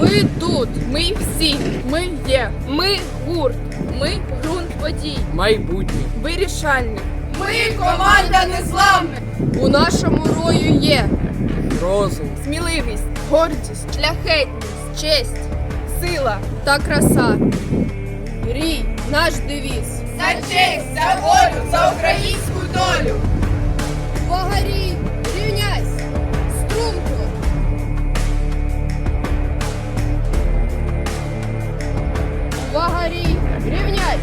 Ми тут, ми всі, ми є, ми гурт, ми ґрунт водій, майбутнє. вирішальник. Ми команда незламна. У нашому рою є Розум, сміливість, гордість, шляхетність, честь, сила та краса. Рій, наш девіз. За честь, за волю, за українську долю. Вагарій, Вагарій, Рівняй.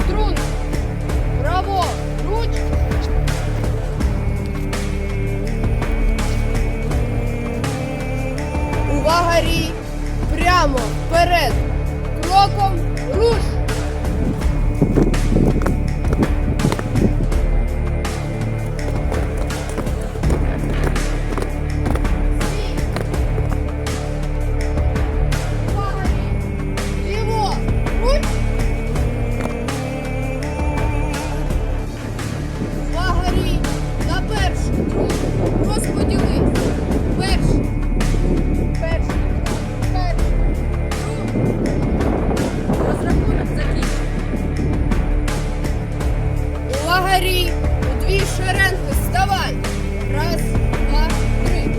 Струн. Право, руч. Увага рій! Прямо вперед! Кроком руш! Розрахунок. Лагарі, у дві шеренки, вставай. Раз, два, три.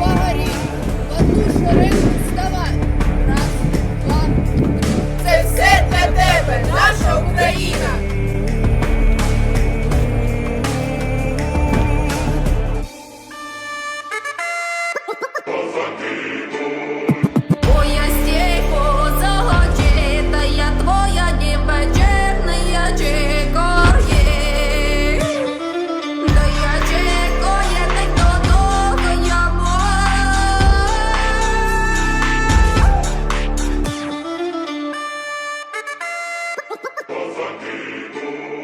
Лагарі, в одну шеренгу Та